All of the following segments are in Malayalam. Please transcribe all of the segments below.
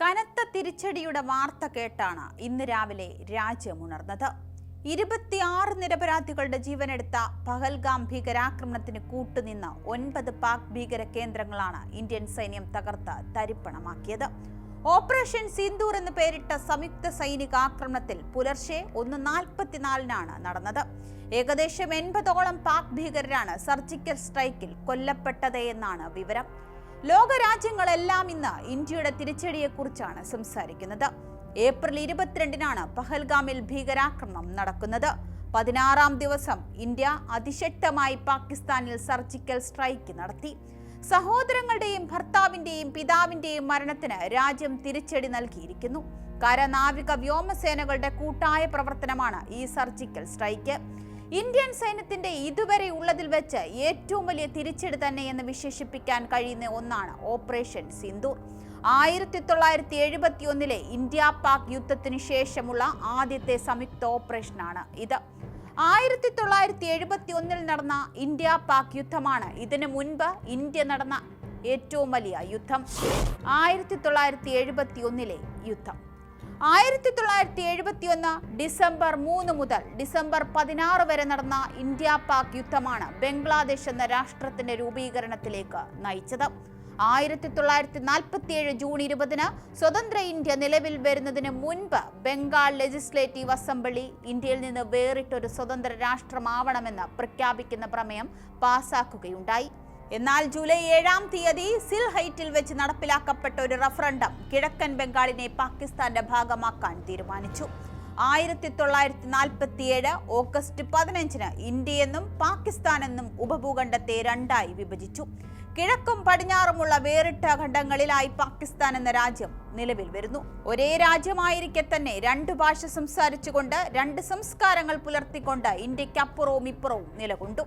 കനത്ത തിരിച്ചടിയുടെ വാർത്ത കേട്ടാണ് ഇന്ന് രാവിലെ രാജ്യമുണർന്നത് ഇരുപത്തിയാറ് നിരപരാധികളുടെ ജീവനെടുത്ത പഹൽഗാം ഭീകരാക്രമണത്തിന് കൂട്ടുനിന്ന ഒൻപത് പാക് ഭീകര കേന്ദ്രങ്ങളാണ് ഇന്ത്യൻ സൈന്യം തകർത്ത് തരിപ്പണമാക്കിയത്. ഓപ്പറേഷൻ സിന്ദൂർ എന്ന് പേരിട്ട സംയുക്ത സൈനിക ആക്രമണത്തിൽ പുലർച്ചെ ഒന്ന് നാൽപ്പത്തിനാലിനാണ് നടന്നത്. ഏകദേശം എൺപതോളം പാക് ഭീകരരാണ് സർജിക്കൽ സ്ട്രൈക്കിൽ കൊല്ലപ്പെട്ടത് എന്നാണ് വിവരം. ലോകരാജ്യങ്ങളെല്ലാം ഇന്ന് ഇന്ത്യയുടെ തിരിച്ചടിയെക്കുറിച്ചാണ് സംസാരിക്കുന്നത്. ഏപ്രിൽ ഇരുപത്തിരണ്ടിനാണ് പഹൽഗാമിൽ ഭീകരാക്രമണം നടക്കുന്നത്. പതിനാറാം ദിവസം ഇന്ത്യ അതിശക്തമായി പാകിസ്ഥാനിൽ സർജിക്കൽ സ്ട്രൈക്ക് നടത്തി. സഹോദരങ്ങളുടെയും ഭർത്താവിന്റെയും പിതാവിന്റെയും മരണത്തിന് രാജ്യം തിരിച്ചടി നൽകിയിരിക്കുന്നു. കരനാവിക വ്യോമസേനകളുടെ കൂട്ടായ പ്രവർത്തനമാണ് ഈ സർജിക്കൽ സ്ട്രൈക്ക്. ഇന്ത്യൻ സൈന്യത്തിന്റെ ഇതുവരെ ഉള്ളതിൽ വെച്ച് ഏറ്റവും വലിയ തിരിച്ചടി തന്നെ എന്ന് വിശേഷിപ്പിക്കാൻ കഴിയുന്ന ഒന്നാണ് ഓപ്പറേഷൻ സിന്ദൂർ ആയിരത്തി തൊള്ളായിരത്തി എഴുപത്തി ഒന്നിലെ ഇന്ത്യ പാക് യുദ്ധത്തിന് ശേഷമുള്ള ആദ്യത്തെ സംയുക്ത ഓപ്പറേഷനാണ് ഇത്. ആയിരത്തി തൊള്ളായിരത്തി എഴുപത്തി ഒന്നിൽ നടന്ന ഇന്ത്യ പാക് യുദ്ധമാണ് ഇതിനു മുൻപ് ഇന്ത്യ നടന്ന ഏറ്റവും വലിയ യുദ്ധം. ആയിരത്തി തൊള്ളായിരത്തി എഴുപത്തി ഒന്നിലെ യുദ്ധം. ആയിരത്തി തൊള്ളായിരത്തി എഴുപത്തി ഒന്ന് ഡിസംബർ മൂന്ന് മുതൽ ഡിസംബർ പതിനാറ് വരെ നടന്ന ഇന്ത്യ പാക് യുദ്ധമാണ് ബംഗ്ലാദേശ് എന്ന രാഷ്ട്രത്തിന്റെ രൂപീകരണത്തിലേക്ക് നയിച്ചത്. ആയിരത്തി തൊള്ളായിരത്തി നാൽപ്പത്തിയേഴ് ജൂൺ ഇരുപതിന് സ്വതന്ത്ര ഇന്ത്യ നിലവിൽ വരുന്നതിന് മുൻപ് ബംഗാൾ ലെജിസ്ലേറ്റീവ് അസംബ്ലി ഇന്ത്യയിൽ നിന്ന് വേറിട്ടൊരു സ്വതന്ത്ര രാഷ്ട്രമാവണമെന്ന് പ്രഖ്യാപിക്കുന്ന പ്രമേയം പാസാക്കുകയുണ്ടായി. എന്നാൽ ജൂലൈ ഏഴാം തീയതി സിൽ ഹൈറ്റിൽ വെച്ച് നടപ്പിലാക്കപ്പെട്ട ഒരു റഫറണ്ടം കിഴക്കൻ ബംഗാളിനെ പാകിസ്ഥാന്റെ ഭാഗമാക്കാൻ തീരുമാനിച്ചു. ആയിരത്തി തൊള്ളായിരത്തി നാൽപ്പത്തിയേഴ് ഓഗസ്റ്റ് പതിനഞ്ചിന് ഇന്ത്യയെന്നും പാകിസ്ഥാനെന്നും ഉപഭൂഖണ്ഡത്തെ രണ്ടായി വിഭജിച്ചു. കിഴക്കും പടിഞ്ഞാറുമുള്ള വേറിട്ട ഖണ്ഡങ്ങളിലായി പാകിസ്ഥാൻ എന്ന രാജ്യം നിലവിൽ വരുന്നു. ഒരേ രാജ്യമായിരിക്കെ തന്നെ രണ്ട് ഭാഷ സംസാരിച്ചുകൊണ്ട് രണ്ട് സംസ്കാരങ്ങൾ പുലർത്തിക്കൊണ്ട് ഇന്ത്യയ്ക്ക് അപ്പുറവും ഇപ്പുറവും നിലകൊണ്ടു.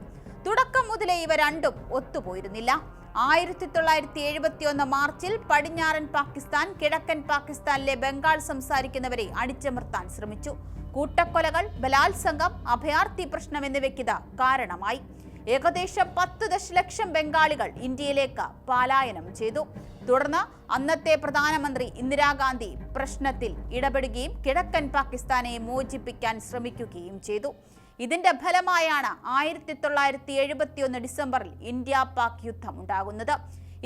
തുടക്കം മുതലേ ഇവ രണ്ടും ഒത്തുപോയിരുന്നില്ല. ആയിരത്തി തൊള്ളായിരത്തി എഴുപത്തി ഒന്ന് മാർച്ചിൽ പടിഞ്ഞാറൻ പാകിസ്ഥാൻ കിഴക്കൻ പാകിസ്ഥാനിലെ ബംഗാൾ സംസാരിക്കുന്നവരെ അടിച്ചമർത്താൻ ശ്രമിച്ചു. കൂട്ടക്കൊലകൾ ബലാത്സംഗം അഭയാർത്ഥി പ്രശ്നം എന്നിവയ്ക്കിത് കാരണമായി. ഏകദേശം പത്ത് ദശലക്ഷം ബംഗാളികൾ ഇന്ത്യയിലേക്ക് പലായനം ചെയ്തു. തുടർന്ന് അന്നത്തെ പ്രധാനമന്ത്രി ഇന്ദിരാഗാന്ധി പ്രശ്നത്തിൽ ഇടപെടുകയും കിഴക്കൻ പാകിസ്ഥാനെ മോചിപ്പിക്കാൻ ശ്രമിക്കുകയും ചെയ്തു. ഇതിന്റെ ഫലമായാണ് ആയിരത്തി തൊള്ളായിരത്തി എഴുപത്തി ഒന്ന് ഡിസംബറിൽ ഇന്ത്യ പാക് യുദ്ധം ഉണ്ടാകുന്നത്.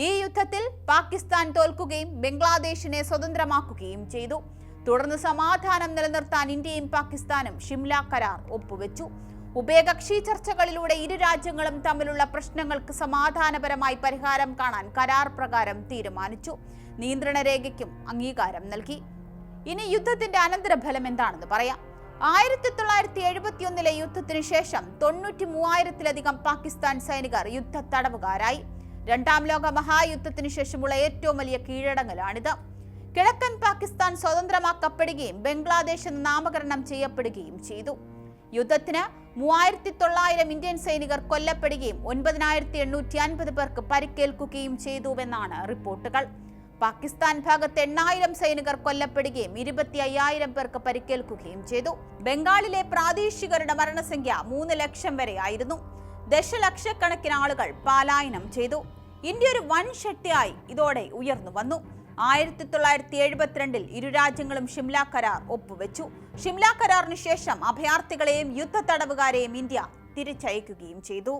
ഈ യുദ്ധത്തിൽ പാകിസ്ഥാൻ തോൽക്കുകയും ബംഗ്ലാദേശിനെ സ്വതന്ത്രമാക്കുകയും ചെയ്തു. തുടർന്ന് സമാധാനം നിലനിർത്താൻ ഇന്ത്യയും പാകിസ്ഥാനും ഷിംല കരാർ ഒപ്പുവെച്ചു. ഉഭയകക്ഷി ചർച്ചകളിലൂടെ ഇരു രാജ്യങ്ങളും തമ്മിലുള്ള പ്രശ്നങ്ങൾക്ക് സമാധാനപരമായി പരിഹാരം കാണാൻ കരാർ പ്രകാരം തീരുമാനിച്ചു. നിയന്ത്രണ രേഖയ്ക്കും അംഗീകാരം നൽകി. ഇനി യുദ്ധത്തിന്റെ അനന്തരഫലം എന്താണെന്ന് പറയാം. ആയിരത്തി തൊള്ളായിരത്തി എഴുപത്തി ഒന്നിലെ യുദ്ധത്തിന് ശേഷം തൊണ്ണൂറ്റി മൂവായിരത്തിലധികം പാകിസ്ഥാൻ സൈനികർ യുദ്ധ തടവുകാരായി രണ്ടാം ലോക മഹായുദ്ധത്തിന് ശേഷമുള്ള ഏറ്റവും വലിയ കീഴടങ്ങലാണിത്. കിഴക്കൻ പാകിസ്ഥാൻ സ്വതന്ത്രമാക്കപ്പെടുകയും ബംഗ്ലാദേശ് നാമകരണം ചെയ്യപ്പെടുകയും ചെയ്തു. യുദ്ധത്തിന് മൂവായിരത്തി തൊള്ളായിരം ഇന്ത്യൻ സൈനികർ കൊല്ലപ്പെടുകയും ഒൻപതിനായിരത്തി എണ്ണൂറ്റി അൻപത് പേർക്ക് പരിക്കേൽക്കുകയും ചെയ്തുവെന്നാണ് റിപ്പോർട്ടുകൾ. പാകിസ്ഥാൻ ഭാഗത്ത് എണ്ണായിരം സൈനികർ കൊല്ലപ്പെടുകയും ഇരുപത്തി അയ്യായിരം പേർക്ക് പരിക്കേൽക്കുകയും ചെയ്തു. ബംഗാളിലെ പ്രാദേശികരുടെ മരണസംഖ്യ മൂന്ന് ലക്ഷം വരെ ആയിരുന്നു. ദശലക്ഷക്കണക്കിന് ആളുകൾ പലായനം ചെയ്തു. ഇന്ത്യ ഒരു വൻ ശക്തിയായി ഇതോടെ ഉയർന്നു വന്നു. ആയിരത്തി തൊള്ളായിരത്തി എഴുപത്തിരണ്ടിൽ ഇരു രാജ്യങ്ങളും ഷിംല കരാർ ഒപ്പുവെച്ചു. ഷിംല കരാറിന് ശേഷം അഭയാർത്ഥികളെയും യുദ്ധ തടവുകാരെയും ഇന്ത്യ തിരിച്ചയക്കുകയും ചെയ്തു.